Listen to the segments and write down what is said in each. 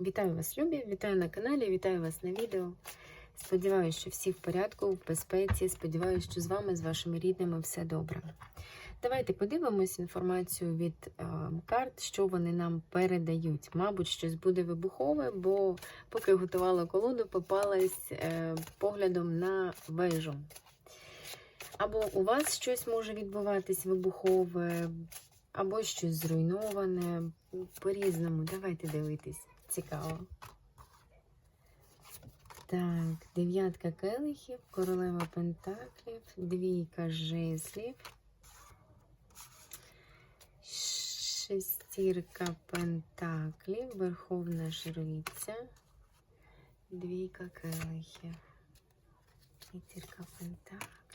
Вітаю вас, любі! Вітаю на каналі, вітаю вас на відео. Сподіваюся, що всі в порядку, в безпеці. Сподіваюся, що з вами, з вашими рідними, все добре. Давайте подивимось інформацію від е, карт, що вони нам передають. Мабуть, щось буде вибухове, бо поки готувала колоду, попалась е, поглядом на вежу. Або у вас щось може відбуватись вибухове, або щось зруйноване. По-різному. Давайте дивитись. Цікаво. Так, дев'ятка келихів, королева пентаклів, двійка жезлів, шестірка пентаклів, верховна жриця, двійка келихів, п'ятірка пентаклів.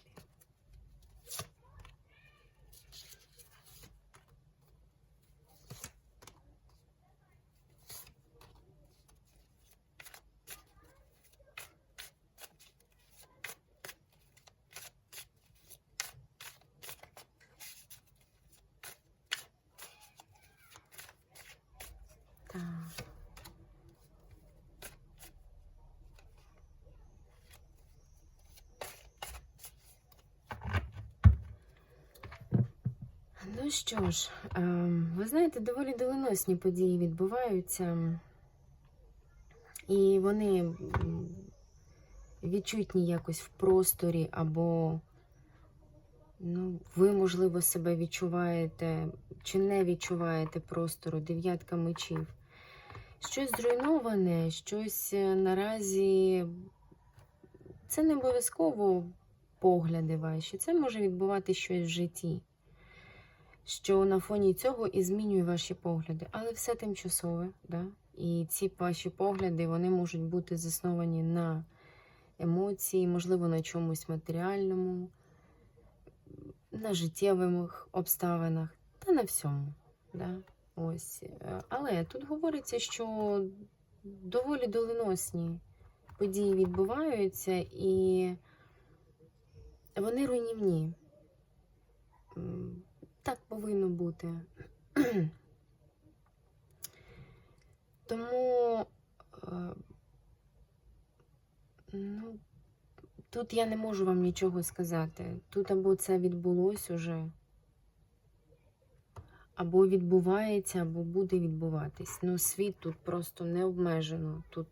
Ну що ж, ем, ви знаєте, доволі доленосні події відбуваються, і вони відчутні якось в просторі, або ну, ви, можливо, себе відчуваєте чи не відчуваєте простору, дев'ятка мечів. Щось зруйноване, щось е, наразі це не обов'язково погляди ваші, це може відбувати щось в житті, що на фоні цього і змінює ваші погляди. Але все тимчасове, да? і ці ваші погляди вони можуть бути засновані на емоції, можливо, на чомусь матеріальному, на життєвих обставинах та на всьому. Да? Ось. Але тут говориться, що доволі доленосні події відбуваються, і вони руйнівні. Так повинно бути. Тому е, ну, тут я не можу вам нічого сказати. Тут або це відбулось уже або відбувається, або буде відбуватись. Ну, світ тут просто не обмежено. Тут,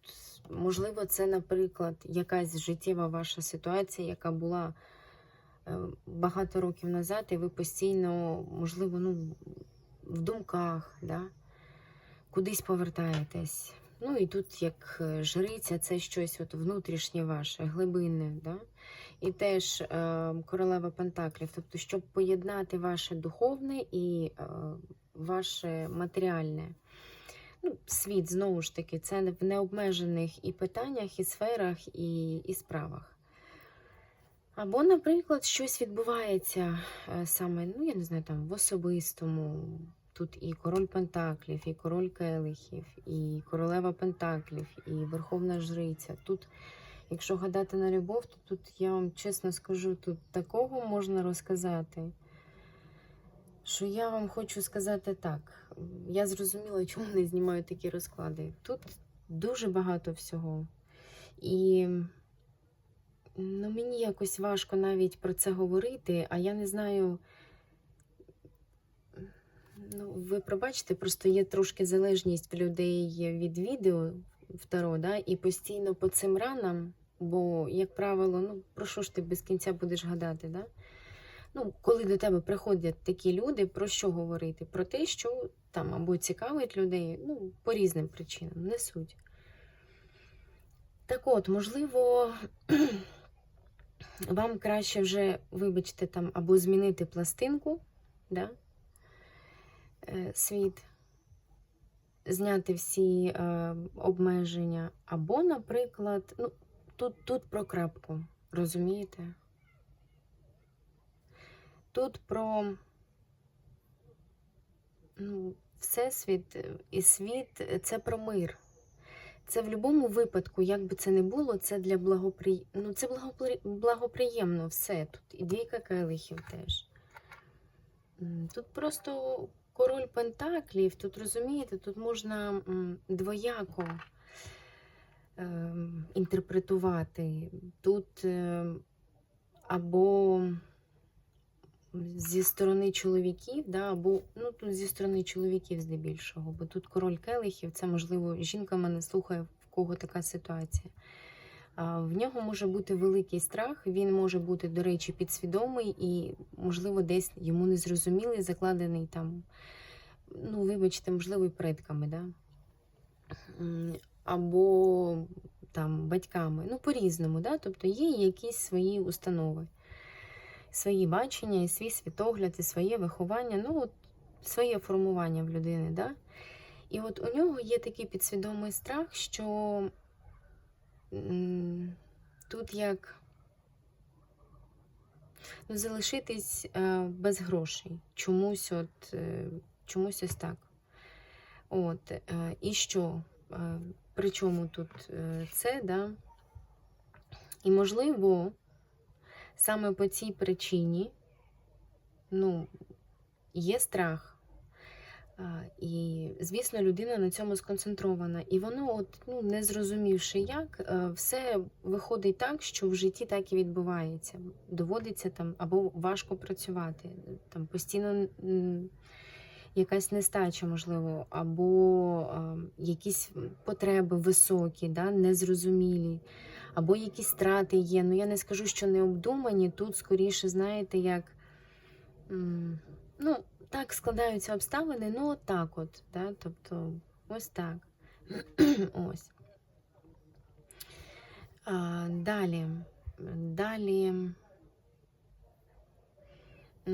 можливо, це, наприклад, якась життєва ваша ситуація, яка була багато років назад, і ви постійно, можливо, ну, в думках, да? кудись повертаєтесь. Ну і тут, як е, жриця, це щось от внутрішнє ваше, глибинне. Да? І теж е, королева Пентаклів, тобто, щоб поєднати ваше духовне і е, ваше матеріальне. Ну, Світ, знову ж таки, це в необмежених і питаннях, і сферах, і, і справах. Або, наприклад, щось відбувається е, саме, ну, я не знаю, там, в особистому. Тут і король Пентаклів, і король Келихів, і королева Пентаклів, і Верховна Жриця. Тут Якщо гадати на любов, то тут я вам чесно скажу, тут такого можна розказати, що я вам хочу сказати так. Я зрозуміла, чому не знімаю такі розклади. Тут дуже багато всього. І ну, мені якось важко навіть про це говорити, а я не знаю. Ну, ви пробачте, просто є трошки залежність в людей від відео второ, да, і постійно по цим ранам. Бо, як правило, ну про що ж ти без кінця будеш гадати? Да? Ну, Коли до тебе приходять такі люди, про що говорити? Про те, що там або цікавить людей, ну, по різним причинам, не суть. Так от, можливо, вам краще вже, вибачте, там, або змінити пластинку, да? е, світ, зняти всі е, обмеження, або, наприклад, ну, Тут, тут про крапку, розумієте? Тут про ну, всесвіт і світ це про мир. Це в будь-якому випадку, як би це не було, це для благопри... ну, це благопри... благоприємно все тут. І двійка келихів теж. Тут просто король Пентаклів, тут розумієте, тут можна двояко ем, інтерпретувати. Тут е, або зі сторони чоловіків, да, або ну, тут зі сторони чоловіків здебільшого, бо тут король келихів, це можливо, жінка мене слухає, в кого така ситуація. В нього може бути великий страх, він може бути, до речі, підсвідомий і, можливо, десь йому незрозумілий, закладений там, ну, вибачте, можливо, і предками, да? Або там батьками. Ну, по-різному, да? тобто є якісь свої установи, свої бачення, і свій світогляд, і своє виховання, ну, от своє формування в людини. Да? І от у нього є такий підсвідомий страх, що тут як ну, залишитись е, без грошей. Чомусь от, е, чомусь ось так. От, е, і що? Е, при чому тут це, да? І можливо, саме по цій причині, ну, є страх. І, звісно, людина на цьому сконцентрована. І воно, от, ну, не зрозумівши як, е, все виходить так, що в житті так і відбувається. Доводиться там або важко працювати, там постійно якась нестача, можливо, або е, якісь потреби високі, да, незрозумілі, або якісь страти є. Ну, я не скажу, що необдумані. Тут скоріше, знаєте, як. Ну, так складаються обставини, ну от так от, да? тобто ось так. ось. А, далі. Далі.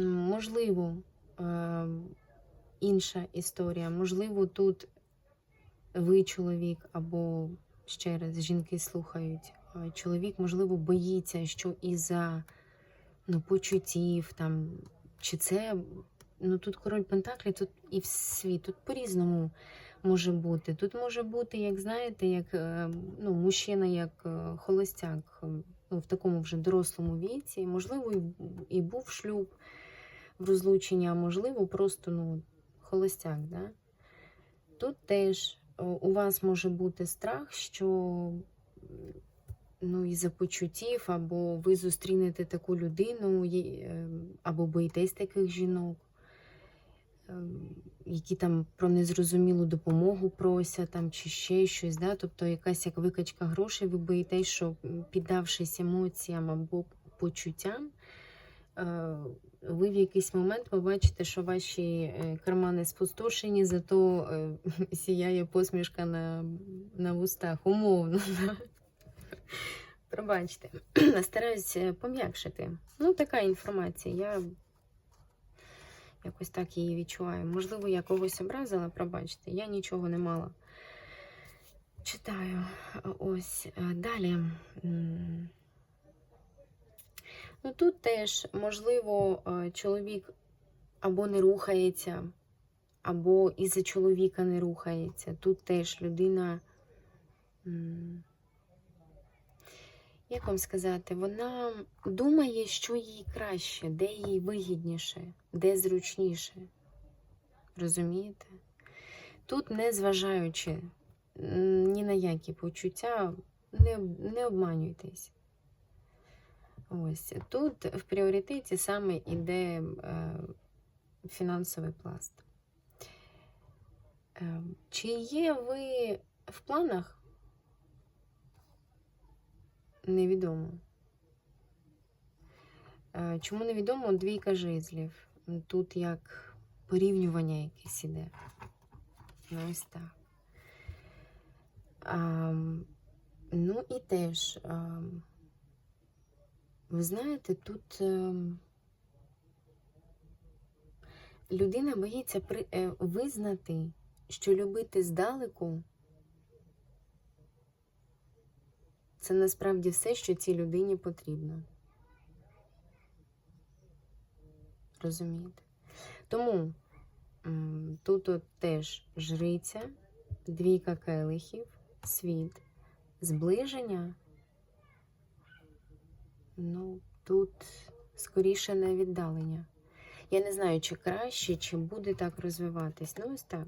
Можливо, е, інша історія. Можливо, тут ви чоловік, або ще раз жінки слухають. А Чоловік, можливо, боїться, що із-за ну, почуттів, там, чи це ну тут король Пентаклі, тут і світ, тут по-різному може бути. Тут може бути, як знаєте, як е, ну, мужчина, як е, холостяк е, ну, в такому вже дорослому віці. Можливо, і був шлюб в розлученні, а можливо, просто ну, холостяк. Да? Тут теж у вас може бути страх, що ну, із-за почуттів, або ви зустрінете таку людину, е, або боїтесь таких жінок, ем, які там про незрозумілу допомогу просять, там, чи ще щось. Да? Тобто якась як викачка грошей, ви боїтесь, що піддавшись емоціям або почуттям, е, ви в якийсь момент побачите, що ваші е, кармани спустошені, зато е, сіяє посмішка на, на вустах, умовно. да. Пробачте, стараюсь е, пом'якшити. Ну, така інформація. Я якось так її відчуваю. Можливо, я когось образила, пробачте, я нічого не мала. Читаю. Ось е, далі. Ну, тут теж, можливо, е, чоловік або не рухається, або із-за чоловіка не рухається. Тут теж людина. Як вам сказати, вона думає, що їй краще, де їй вигідніше, де зручніше. Розумієте? Тут, не зважаючи ні на які почуття, не, не обманюйтесь. Ось тут в пріоритеті саме йде е, фінансовий пласт. Е, чи є ви в планах? Невідомо. Е, Чому невідомо? Двійка жезлів. Тут як порівнювання якесь іде. Ну, ось так. А, ну і теж, а, ви знаєте, тут ем, людина боїться при, е, визнати, що любити здалеку це насправді все, що цій людині потрібно. Розумієте? Тому тут от теж жриця, двійка келихів, світ, зближення. Ну, тут скоріше на віддалення. Я не знаю, чи краще, чи буде так розвиватись. Ну, ось так.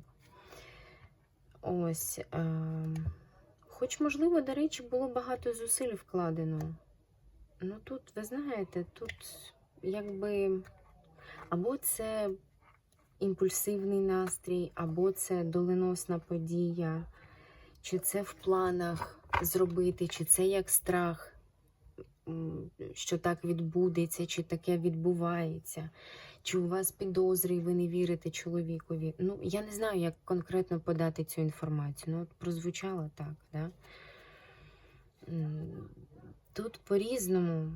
Ось. Е, хоч, можливо, до речі, було багато зусиль вкладено. Ну, тут, ви знаєте, тут якби або це імпульсивний настрій, або це доленосна подія, чи це в планах зробити, чи це як страх, що так відбудеться, чи таке відбувається, чи у вас підозри, і ви не вірите чоловікові. Ну, я не знаю, як конкретно подати цю інформацію. Ну, от прозвучало так, да? Тут по-різному.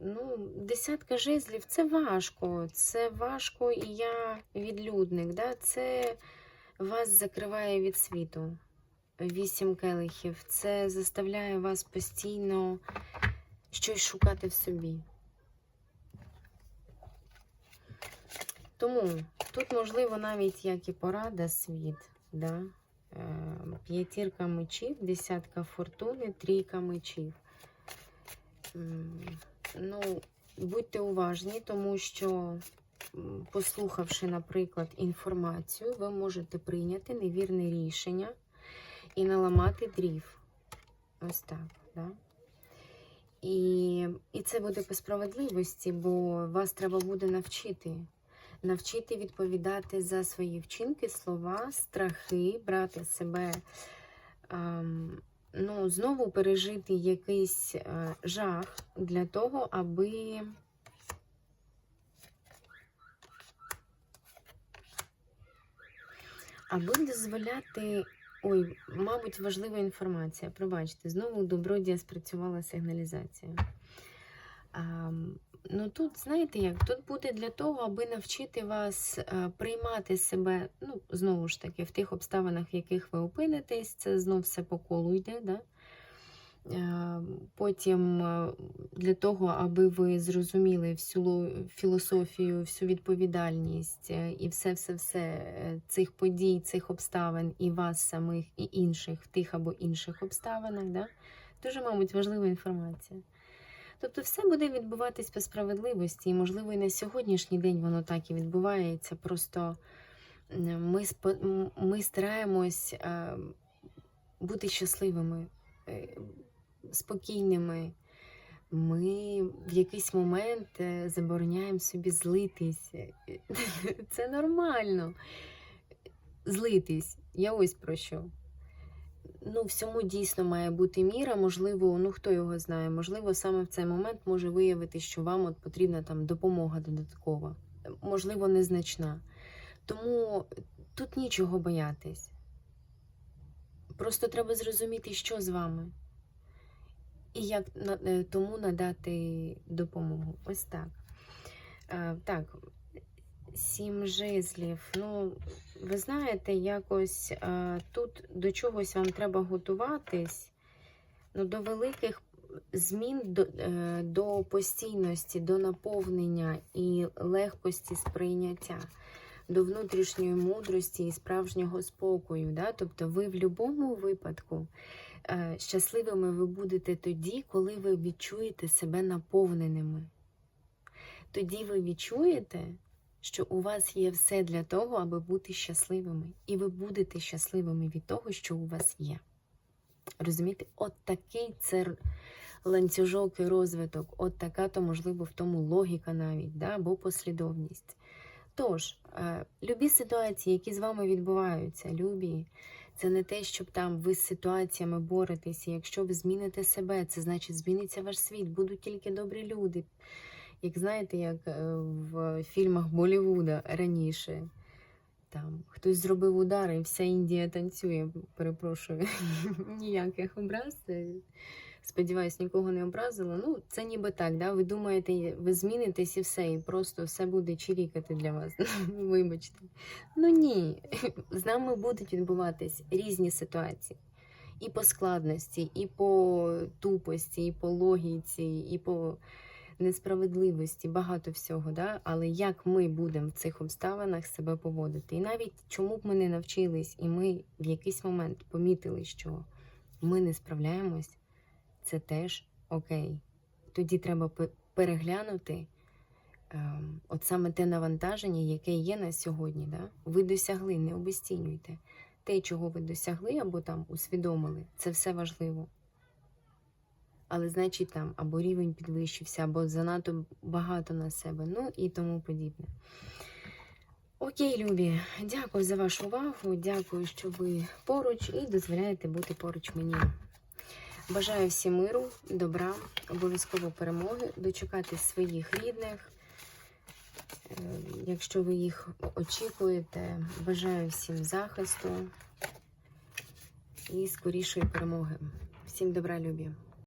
Ну, десятка жезлів це важко. Це важко, і я відлюдник. Да? Це вас закриває від світу. Вісім келихів. Це заставляє вас постійно щось шукати в собі. Тому тут, можливо, навіть як і порада світ. Да? Е, П'ятірка мечів, десятка фортуни, трійка мечів. Ну, будьте уважні, тому що, послухавши, наприклад, інформацію, ви можете прийняти невірне рішення і наламати дрів. Ось так, да? І, і це буде по справедливості, бо вас треба буде навчити. Навчити відповідати за свої вчинки, слова, страхи, брати себе. ем, ну, знову пережити якийсь е, жах для того, аби аби дозволяти. Ой, мабуть, важлива інформація. Пробачте, знову добродія спрацювала сигналізація. А, ну тут, знаєте як, тут буде для того, аби навчити вас е, приймати себе, ну, знову ж таки, в тих обставинах, в яких ви опинитесь, це знов все по колу йде. Да? Е, Потім е, для того, аби ви зрозуміли всю філософію, всю відповідальність е, і все-все-все е, цих подій, цих обставин, і вас самих, і інших в тих або інших обставинах, да? дуже, мабуть, важлива інформація. Тобто все буде відбуватись по справедливості, і, можливо, і на сьогоднішній день воно так і відбувається. Просто ми, ми стараємось е, бути щасливими, спокійними. Ми в якийсь момент е, забороняємо собі злитись. Це нормально. Злитись. Я ось про що. Ну, всьому дійсно має бути міра. Можливо, ну хто його знає, можливо, саме в цей момент може виявити, що вам от потрібна там допомога додаткова, можливо, незначна. Тому тут нічого боятись. Просто треба зрозуміти, що з вами, і як е, тому надати допомогу. Ось так. Е, Так, сім жезлів. Ну, ви знаєте, якось е, тут до чогось вам треба готуватись. Ну, до великих змін, до, до постійності, до наповнення і легкості сприйняття, до внутрішньої мудрості і справжнього спокою. Да? Тобто ви в будь-якому випадку щасливими ви будете тоді, коли ви відчуєте себе наповненими. Тоді ви відчуєте, що у вас є все для того, аби бути щасливими. І ви будете щасливими від того, що у вас є. Розумієте, от такий це ланцюжок і розвиток, от така то, можливо, в тому логіка навіть, да? або послідовність. Тож, е, любі ситуації, які з вами відбуваються, любі, це не те, щоб там ви з ситуаціями боретеся. Якщо ви зміните себе, це значить зміниться ваш світ, будуть тільки добрі люди. Як знаєте, як е, в фільмах Болівуда раніше. Там хтось зробив удар, і вся Індія танцює. Перепрошую, ніяких образ. Сподіваюсь, нікого не образила. Ну, це ніби так, да? Ви думаєте, ви змінитесь і все, і просто все буде чирікати для вас. Вибачте. Ну ні, з нами будуть відбуватись різні ситуації. І по складності, і по тупості, і по логіці, і по несправедливості, багато всього, да? але як ми будемо в цих обставинах себе поводити. І навіть чому б ми не навчились, і ми в якийсь момент помітили, що ми не справляємось, це теж окей. Тоді треба переглянути ем, от саме те навантаження, яке є на сьогодні. Да? Ви досягли, не обесцінюйте. Те, чого ви досягли або там усвідомили, це все важливо. Але значить там або рівень підвищився, або занадто багато на себе, ну і тому подібне. Окей, Любі, дякую за вашу увагу. Дякую, що ви поруч і дозволяєте бути поруч мені. Бажаю всім миру, добра, обов'язково перемоги, дочекати своїх рідних. Е, Якщо ви їх очікуєте, бажаю всім захисту і скорішої перемоги. Всім добра, любі!